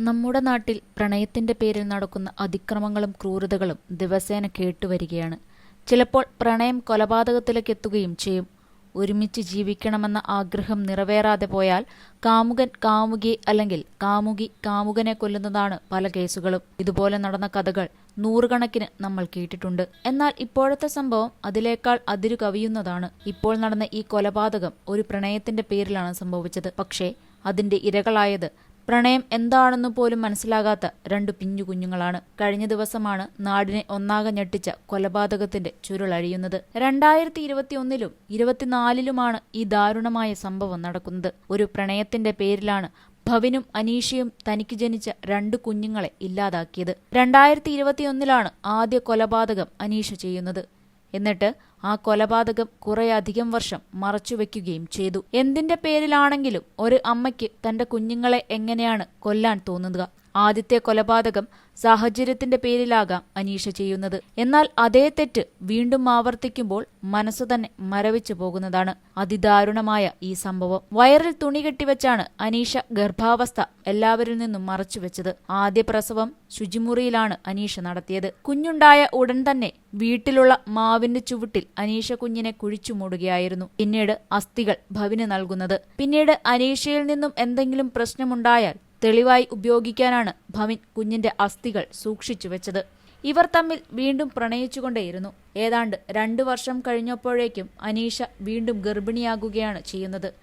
നമ്മുടെ നാട്ടിൽ പ്രണയത്തിന്റെ പേരിൽ നടക്കുന്ന അതിക്രമങ്ങളും ക്രൂരതകളും ദിവസേന കേട്ടുവരികയാണ്. ചിലപ്പോൾ പ്രണയം കൊലപാതകത്തിലേക്ക് എത്തുകയും ചെയ്യും. ഒരുമിച്ച് ജീവിക്കണമെന്ന ആഗ്രഹം നിറവേറാതെ പോയാൽ കാമുകൻ കാമുകി അല്ലെങ്കിൽ കാമുകി കാമുകനെ കൊല്ലുന്നതാണ് പല കേസുകളും. ഇതുപോലെ നടന്ന കഥകൾ നൂറുകണക്കിന് നമ്മൾ കേട്ടിട്ടുണ്ട്. എന്നാൽ ഇപ്പോഴത്തെ സംഭവം അതിലേക്കാൾ അതിരു കവിയുന്നതാണ് ഇപ്പോൾ നടന്ന ഈ കൊലപാതകം ഒരു പ്രണയത്തിന്റെ പേരിലാണ് സംഭവിച്ചത്. പക്ഷേ അതിന്റെ ഇരകളായത് പ്രണയം എന്താണെന്ന് പോലും മനസ്സിലാകാത്ത രണ്ടു പിഞ്ചു കുഞ്ഞുങ്ങളാണ് കഴിഞ്ഞ ദിവസമാണ് നാടിനെ ഒന്നാകെ ഞെട്ടിച്ച കൊലപാതകത്തിന്റെ ചുരുളഴിയുന്നത് രണ്ടായിരത്തി ഇരുപത്തിയൊന്നിലും ഇരുപത്തിനാലിലുമാണ് ഈ ദാരുണമായ സംഭവം നടക്കുന്നത്. ഒരു പ്രണയത്തിന്റെ പേരിലാണ് ഭവിനും അനീഷയും തനിക്ക് ജനിച്ച രണ്ട് കുഞ്ഞുങ്ങളെ ഇല്ലാതാക്കിയത്. രണ്ടായിരത്തി ഇരുപത്തിയൊന്നിലാണ് ആദ്യ കൊലപാതകം അനീഷ ചെയ്യുന്നത്. എന്നിട്ട് ആ കൊലപാതകം കുറേയധികം വർഷം മറച്ചുവെക്കുകയും ചെയ്തു. എന്തിന്റെ പേരിലാണെങ്കിലും ഒരു അമ്മയ്ക്ക് തന്റെ കുഞ്ഞുങ്ങളെ എങ്ങനെയാണ് കൊല്ലാൻ തോന്നുക? ആദ്യത്തെ കൊലപാതകം സാഹചര്യത്തിന്റെ പേരിലാകാം അനീഷ ചെയ്യുന്നത്. എന്നാൽ അതേ തെറ്റ് വീണ്ടും ആവർത്തിക്കുമ്പോൾ മനസ്സു തന്നെ മരവിച്ചു പോകുന്നതാണ് അതിദാരുണമായ ഈ സംഭവം. വയറിൽ തുണി കെട്ടിവെച്ചാണ് അനീഷ ഗർഭാവസ്ഥ എല്ലാവരിൽ നിന്നും മറച്ചുവെച്ചത്. ആദ്യ പ്രസവം ശുചിമുറിയിലാണ് അനീഷ നടത്തിയത്. കുഞ്ഞുണ്ടായ ഉടൻ തന്നെ വീട്ടിലുള്ള മാവിന്റെ ചുവട്ടിൽ അനീഷ കുഞ്ഞിനെ കുഴിച്ചു മൂടുകയായിരുന്നു. പിന്നീട് അസ്ഥികൾ ഭവിന് നൽകുന്നത്. പിന്നീട് അനീഷയിൽ നിന്നും എന്തെങ്കിലും പ്രശ്നമുണ്ടായാൽ തെളിവായി ഉപയോഗിക്കാനാണ് ഭവിൻ കുഞ്ഞിന്റെ അസ്ഥികൾ സൂക്ഷിച്ചു വെച്ചത്. ഇവർ തമ്മിൽ വീണ്ടും പ്രണയിച്ചുകൊണ്ടേയിരുന്നു. ഏതാണ്ട് രണ്ടു വർഷം കഴിഞ്ഞപ്പോഴേക്കും അനീഷ വീണ്ടും ഗർഭിണിയാകുകയാണ് ചെയ്യുന്നത്.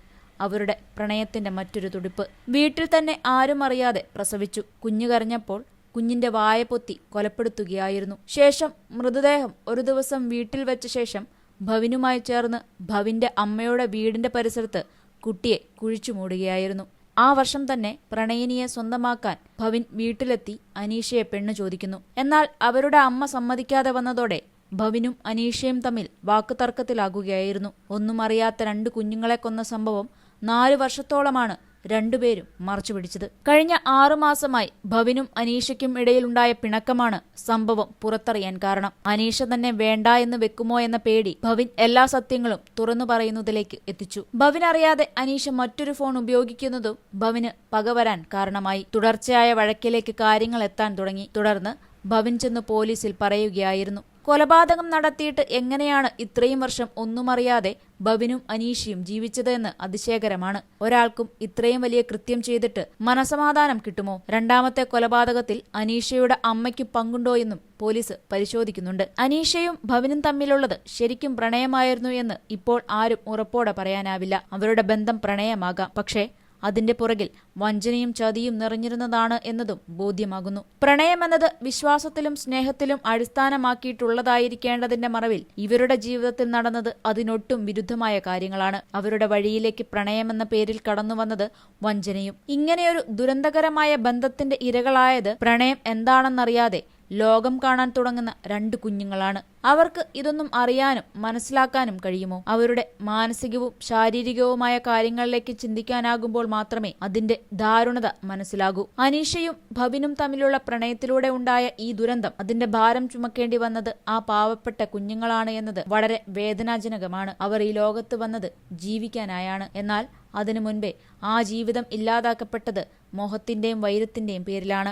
അവരുടെ പ്രണയത്തിന്റെ മറ്റൊരു തുടിപ്പ്. വീട്ടിൽ തന്നെ ആരും അറിയാതെ പ്രസവിച്ചു. കുഞ്ഞു കരഞ്ഞപ്പോൾ കുഞ്ഞിന്റെ വായ പൊത്തി കൊലപ്പെടുത്തുകയായിരുന്നു. ശേഷം മൃതദേഹം ഒരു ദിവസം വീട്ടിൽ വെച്ച ശേഷം ഭവിനുമായി ചേർന്ന് ഭവിന്റെ അമ്മയുടെ വീടിന്റെ പരിസരത്ത് കുട്ടിയെ കുഴിച്ചു മൂടുകയായിരുന്നു. ആ വർഷം തന്നെ പ്രണയിനിയെ സ്വന്തമാക്കാൻ ഭവിൻ വീട്ടിലെത്തി അനീഷയെ പെണ്ണ് ചോദിക്കുന്നു. എന്നാൽ അവരുടെ അമ്മ സമ്മതിക്കാതെ വന്നതോടെ ഭവിനും അനീഷയും തമ്മിൽ വാക്കുതർക്കത്തിലാകുകയായിരുന്നു. ഒന്നും അറിയാത്ത രണ്ട് കുഞ്ഞുങ്ങളെ കൊന്ന സംഭവം നാലു വർഷത്തോളമാണ് രണ്ടുപേരും മറച്ചു പിടിച്ചത്. കഴിഞ്ഞ ആറുമാസമായി ഭവിനും അനീഷയ്ക്കും ഇടയിലുണ്ടായ പിണക്കമാണ് സംഭവം പുറത്തറിയാൻ കാരണം. അനീഷ തന്നെ വേണ്ട എന്ന് വെക്കുമോ എന്ന പേടി ഭവിൻ എല്ലാ സത്യങ്ങളും തുറന്നു പറയുന്നതിലേക്ക് എത്തിച്ചു. ഭവിൻ അറിയാതെ അനീഷ മറ്റൊരു ഫോൺ ഉപയോഗിക്കുന്നതും ഭവിന് പകവരാൻ കാരണമായി. തുടർച്ചയായ വഴക്കിലേക്ക് കാര്യങ്ങൾ എത്താൻ തുടങ്ങി. തുടർന്ന് ഭവിൻ ചെന്ന് പോലീസിൽ പറയുകയായിരുന്നു. കൊലപാതകം നടത്തിയിട്ട് എങ്ങനെയാണ് ഇത്രയും വർഷം ഒന്നുമറിയാതെ ബബിനും അനീഷയും ജീവിച്ചതെന്ന് അതിശയകരമാണ്. ഒരാൾക്കും ഇത്രയും വലിയ കൃത്യം ചെയ്തിട്ട് മനസമാധാനം കിട്ടുമോ? രണ്ടാമത്തെ കൊലപാതകത്തിൽ അനീഷയുടെ അമ്മയ്ക്ക് പങ്കുണ്ടോ എന്നും പോലീസ് പരിശോധിക്കുന്നുണ്ട്. അനീഷയും ഭവനും തമ്മിലുള്ളത് ശരിക്കും പ്രണയമായിരുന്നു എന്ന് ഇപ്പോൾ ആരും ഉറപ്പോടെ പറയാനാവില്ല. അവരുടെ ബന്ധം പ്രണയമാകാം. പക്ഷേ അതിന്റെ പുറകിൽ വഞ്ചനയും ചതിയും നിറഞ്ഞിരുന്നതാണ് എന്നതും ബോധ്യമാകുന്നു. പ്രണയമെന്നത് വിശ്വാസത്തിലും സ്നേഹത്തിലും അടിസ്ഥാനമാക്കിയിട്ടുള്ളതായിരിക്കേണ്ടതിന്റെ മറവിൽ ഇവരുടെ ജീവിതത്തിൽ നടന്നത് അതിനൊട്ടും വിരുദ്ധമായ കാര്യങ്ങളാണ്. അവരുടെ വഴിയിലേക്ക് പ്രണയമെന്ന പേരിൽ കടന്നുവന്നത് വഞ്ചനയും. ഇങ്ങനെയൊരു ദുരന്തകരമായ ബന്ധത്തിന്റെ ഇരകളായത് പ്രണയം എന്താണെന്നറിയാതെ ലോകം കാണാൻ തുടങ്ങുന്ന രണ്ട് കുഞ്ഞുങ്ങളാണ്. അവർക്ക് ഇതൊന്നും അറിയാനും മനസ്സിലാക്കാനും കഴിയുമോ? അവരുടെ മാനസികവും ശാരീരികവുമായ കാര്യങ്ങളിലേക്ക് ചിന്തിക്കാനാകുമ്പോൾ മാത്രമേ അതിന്റെ ദാരുണത മനസ്സിലാകൂ. അനീഷയും ഭവിനും തമ്മിലുള്ള പ്രണയത്തിലൂടെ ഉണ്ടായ ഈ ദുരന്തം അതിന്റെ ഭാരം ചുമക്കേണ്ടി വന്നത് ആ പാവപ്പെട്ട കുഞ്ഞുങ്ങളാണ് എന്നത് വളരെ വേദനാജനകമാണ്. അവർ ഈ ലോകത്ത് വന്നത് ജീവിക്കാനായാണ്. എന്നാൽ അതിനു മുൻപേ ആ ജീവിതം ഇല്ലാതാക്കപ്പെട്ടത് മോഹത്തിന്റെയും വൈരത്തിന്റെയും പേരിലാണ്.